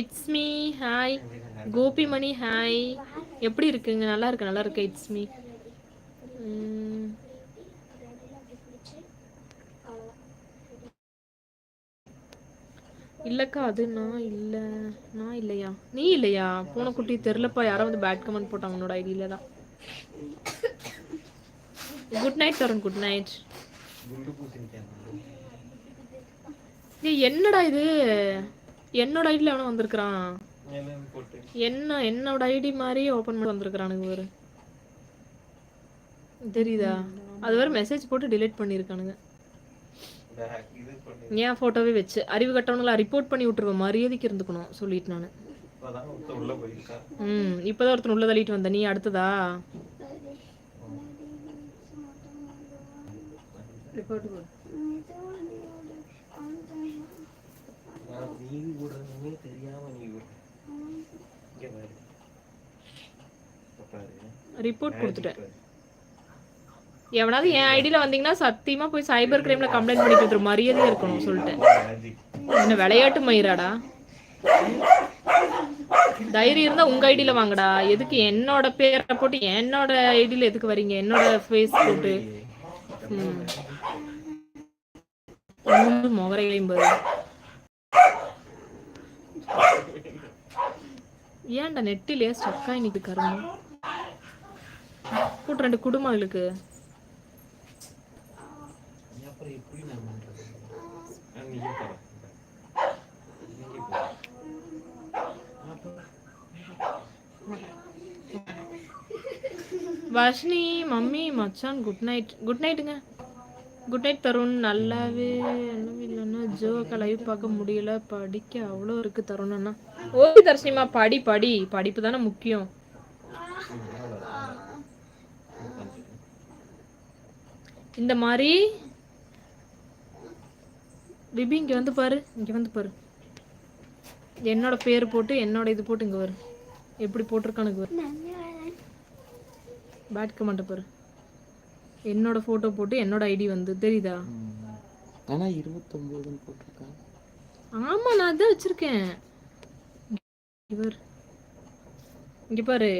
It's me hi Gopimani hi எப்படி இருக்குங்க? நல்லா இருக்கு? நல்லா இருக்கு? It's me. இல்லக்கா அது நான் இல்ல. நான் இல்லையா? நீ இல்லையா? பூனைக்குட்டி தெரிலப்பா யாரோ வந்து பேட் கமெண்ட் போட்டாங்க. உன்னோட ஐடியில தான். Good night Tarun. Good night என்னடா இது? என்னோட ஐடியில் எவனோ வந்திருக்கிறான்? என்ன என்னோட ஐடி மாதிரி ஓபன் பண்ணி வந்திருக்கிறானுங்க வேறு தெரியுதா? அது வேற மெசேஜ் போட்டு delete பண்ணியிருக்கானுங்க என் ஃபோட்டோவே வச்சு? அறிவு கட்டவனுங்களா ரிப்போர்ட் பண்ணி விட்டுருவேன் மரியாதைக்கு இருந்துக்கணும் சொல்லிட்டு நான். ம் இப்போதான் ஒருத்தன் உள்ள தள்ளிட்டு வந்த. நீ அடுத்ததா? ரிப்போர்ட் போடு நீ விடுறதுமே தெரியாம நீ. இங்க பாரு. ரிப்போர்ட் கொடுத்துட்டேன். எவனாவது என் ஐடியில வந்தீங்கன்னா சத்தியமா போய் சைபர் கிரைம்ல கம்ப்ளைண்ட் பண்ணி கொடுத்துரு மரியாதையா இருக்கணும் சொல்லிட்டேன். என்ன விளையாட்டு மயிராடா? தைரியம் இருந்தா உங்க ஐடியில வாங்கடா. எதுக்கு என்னோட பேரை போட்டு என்னோட ஐடியில எதுக்கு வரீங்க? என்னோட ஃபேஸ் போட்டு. முகரைகளையும் பாரு. ஏன்டா நெட்டிலேயே ஸ்டக்காய் நிக்கு கரும்பு கூட்டு ரெண்டு குடும்பங்களுக்கு வர்ஷினி மம்மி மச்சான் குட் நைட் குட் நைட்டுங்க குட் நைட் தருண் நல்லாவே நல்லாவே இல்லைன்னா ஜோக்கா லைவ் பார்க்க முடியல. படிக்க அவ்வளோ இருக்கு தருண் ஓகே தர்ஷினிமா படி படி. படிப்பு தானே முக்கியம். இந்த மாதிரி பிபி இங்கே வந்து பாரு. இங்கே வந்து பாரு. என்னோட பேர் போட்டு என்னோட இது போட்டு இங்கே வரும் எப்படி போட்டிருக்கானுக்கு வரு பேட் கமெண்ட் பாரு. என்னோட போட்டோ போட்டு என்னோட ஐடி வந்து தெரியுதா? ஆனா இருபத்தொன்பதுன்னு போட்டிருக்கான் ஆமா நான் அதான் வச்சிருக்கேன். இவர் இங்க பாரு.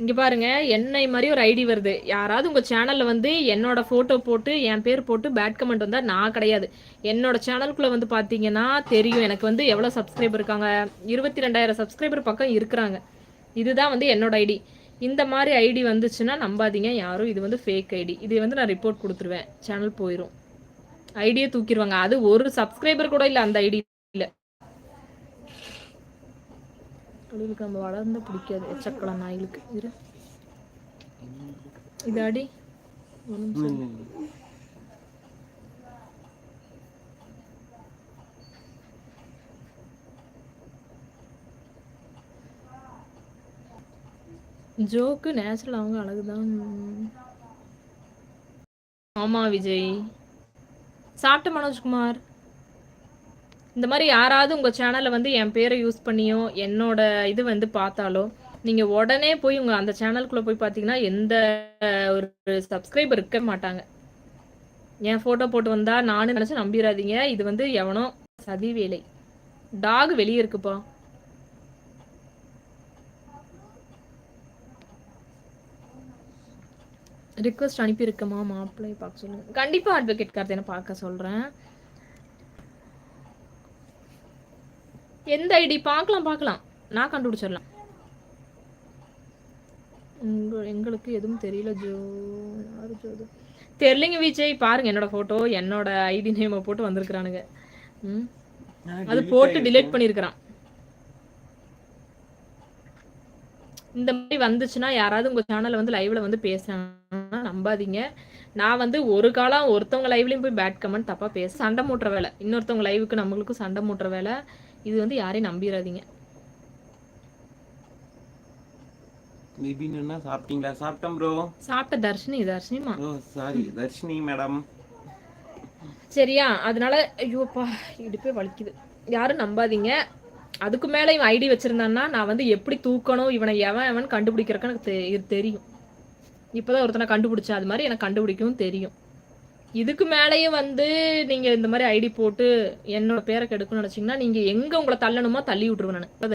இங்க பாருங்க என்னை மாதிரி ஒரு ஐடி வருது. யாராவது உங்க சேனல்ல வந்து என்னோட போட்டோ போட்டு என் பேர் போட்டு பேட் கமெண்ட் வந்தா நான் கிடையாது. என்னோட சேனலுக்குள்ள வந்து பாத்தீங்கன்னா தெரியும். எனக்கு வந்து எவ்வளவு சப்ஸ்கிரைபர் இருக்காங்க? இருபத்தி ரெண்டாயிரம் சப்ஸ்கிரைபர் பக்கம் இருக்கிறாங்க. இதுதான் வந்து என்னோட ஐடி இந்த மாதிரி ஐடி வந்துச்சுன்னா நம்பாதீங்க. யாரும் இது வந்து ஃபேக் ஐடி. இது வந்து நான் ரிப்போர்ட் கொடுத்துருவேன். சேனல் போயிடும் ஐடியை தூக்கிடுவாங்க. அது ஒரு சப்ஸ்கிரைபர் கூட இல்லை அந்த ஐடியில் அவளுக்கு நம்ம வளர்ந்து பிடிக்காது. எச்சக்கலாம் நாய்களுக்கு இரு. இது ஜோக்கு நேச்சுரல் அவங்க அழகுதான். ஆமா விஜய். சாப்பிட்ட மனோஜ்குமார் இந்த மாதிரி யாராவது உங்கள் சேனலில் வந்து என் பேரை யூஸ் பண்ணியோ என்னோட இது வந்து பார்த்தாலோ நீங்கள் உடனே போய் உங்கள் அந்த சேனலுக்குள்ளே போய் பார்த்தீங்கன்னா எந்த ஒரு சப்ஸ்கிரைபர் இருக்க மாட்டாங்க. என் ஃபோட்டோ போட்டு வந்தா நானும் நினச்சி நம்பிடாதீங்க இது வந்து எவனோ சதி வேலை. டாக் வெளியே இருக்குப்பா. ரிக்வஸ்ட் அனுப்பியிருக்கமா மாப்பிள்ளை பார்க்க சொல்லுங்க. கண்டிப்பாக அட்வொகேட் கார்த்தினை பார்க்க சொல்கிறேன் எந்த ஐடி? பார்க்கலாம் பார்க்கலாம். நான் கண்டுபிடிச்சிடலாம். உங்க எங்களுக்கு எதுவும் தெரியல ஜோ. யாரு ஜோ இது? தெரியலைங்க விஜய். பாருங்க என்னோட ஃபோட்டோ என்னோட ஐடி நேமை போட்டு வந்திருக்கிறானுங்க. அது போட்டு டிலீட் பண்ணியிருக்கிறான். இந்த மாதிரி வந்துச்சுன்னா யாராவது உங்க சேனல்ல வந்து லைவ்ல வந்து பேசுறாங்கன்னா நம்பாதீங்க. நான் வந்து ஒரு காலம் ஒருத்தவங்க லைவ்லயும் போய் பேட் கமெண்ட் தப்பா பேச சண்டை மூட்டுற வேலை. இன்னொருத்தவங்க லைவுக்கு நம்மளுக்கும் சண்டை மூட்டுற வேலை. இது வந்து யாரையும் நம்பிடாதீங்க நிபின் என்ன சாப்பிட்டீங்களா? சாப்பிட்டேன் ப்ரோ சாப்பிட்ட தர்ஷினி தர்ஷினிமா ஓ சாரி தர்ஷினி மேடம் சரியா? அதனால ஐயோப்பா இடுப்பே வலிக்குது. யாரும் நம்பாதீங்க. அதுக்கு மேல இவன் ஐடி வச்சிருந்தான்னா நான் வந்து எப்படி தூக்கணும் இவனை எவன் எவன் கண்டுபிடிக்கிறக்கு எனக்கு இது தெரியும். இப்பதான் ஒருத்தனை கண்டுபிடிச்சேன். அது மாதிரி எனக்கு கண்டுபிடிக்கவும் தெரியும். இதுக்கு மேலேயும் வந்து நீங்க இந்த மாதிரி ஐடி போட்டு என்னோட பேரை கெடுக்கணும்னு நினைச்சீங்கன்னா நீங்க எங்க உங்களை தள்ளணுமோ தள்ளி விட்டுருவேன் நான்.